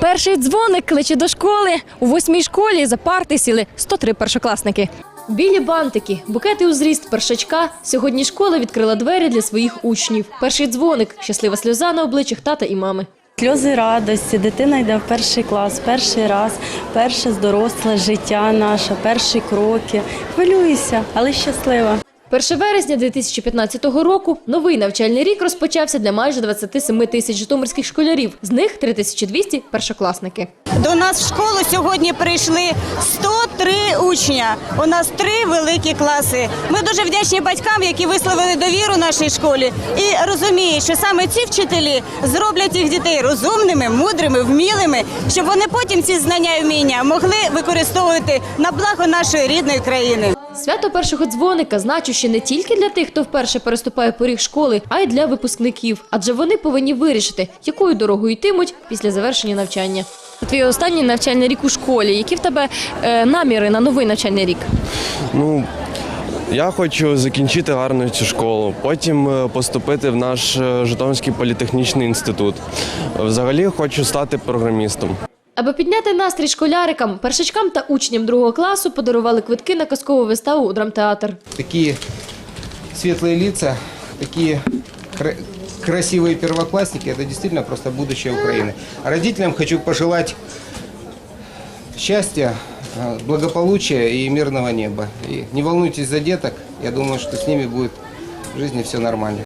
Перший дзвоник кличе до школи. У восьмій школі за парти сіли 103 першокласники. Білі бантики, букети у зріст першачка. Сьогодні школа відкрила двері для своїх учнів. Перший дзвоник, щаслива сльоза на обличчях тата і мами. Сльози радості, дитина йде в перший клас, перший раз, перше доросле життя наше, перші кроки. Хвилююся, але щаслива. 1 вересня 2015 року новий навчальний рік розпочався для майже 27 тисяч житомирських школярів. З них 3200 – першокласники. До нас в школу сьогодні прийшли 103 учня. У нас три великі класи. Ми дуже вдячні батькам, які висловили довіру нашій школі, і розуміють, що саме ці вчителі зроблять їх дітей розумними, мудрими, вмілими, щоб вони потім ці знання і вміння могли використовувати на благо нашої рідної країни. Свято першого дзвоника значуще не тільки для тих, хто вперше переступає поріг школи, а й для випускників. Адже вони повинні вирішити, якою дорогою йтимуть після завершення навчання. Твій останній навчальний рік у школі. Які в тебе е, наміри на новий навчальний рік? Ну, я хочу закінчити гарно цю школу, потім е, поступити в наш е, Житомирський політехнічний інститут. Взагалі хочу стати програмістом. Аби підняти настрій школярикам, першачкам та учням другого класу подарували квитки на казкову виставу у драмтеатр. такие светлые лица, такие кра- красивые первоклассники, это действительно просто будущее Украины. А родителям хочу пожелать счастья, э, благополучия и мирного неба. И не волнуйтесь за деток, я думаю, что с ними будет в жизни все нормально.